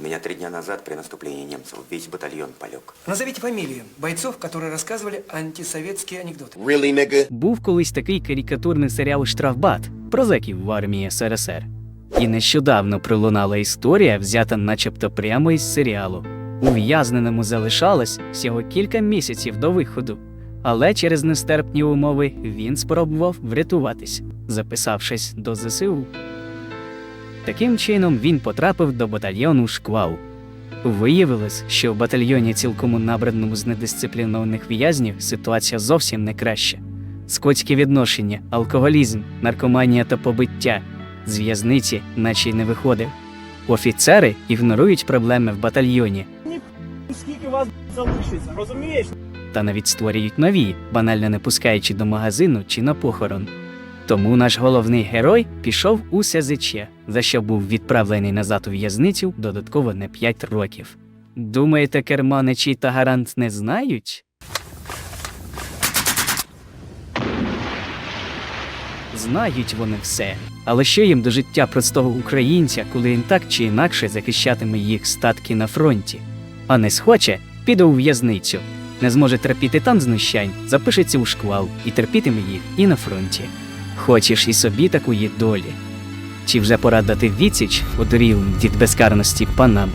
У меня три дня назад при наступлении немцев весь батальон полег. Назовите фамилии бойцов, которые рассказывали антисоветские анекдоты. Really, nigga? Був колись такий карикатурний серіал Штрафбат про зеків в армії СРСР. І нещодавно пролунала історія, взята начебто прямо із серіалу. Ув'язненому залишалось всього кілька місяців до виходу, але через нестерпні умови він спробував врятуватись, записавшись до ЗСУ. Таким чином він потрапив до батальйону Шквал. Виявилось, що в батальйоні цілком набраному з недисциплінованих в'язнів ситуація зовсім не краща. Скотське відношення, алкоголізм, наркоманія та побиття з в'язниці наче й не виходив. Офіцери ігнорують проблеми в батальйоні скільки вас залишиться, розумієш? та навіть створюють нові, банально не пускаючи до магазину чи на похорон. Тому наш головний герой пішов у СЗЧ, за що був відправлений назад у в'язницю додатково на 5 років. Думаєте, керманичі та гарант не знають? Знають вони все. Але що їм до життя простого українця, коли він так чи інакше захищатиме їх статки на фронті? А не схоче, піде у в'язницю. Не зможе терпіти там знущань, запишеться у шквал і терпітиме їх і на фронті. Хочеш і собі такої долі. Чи вже пора дати відсіч одурілим від безкарності панам?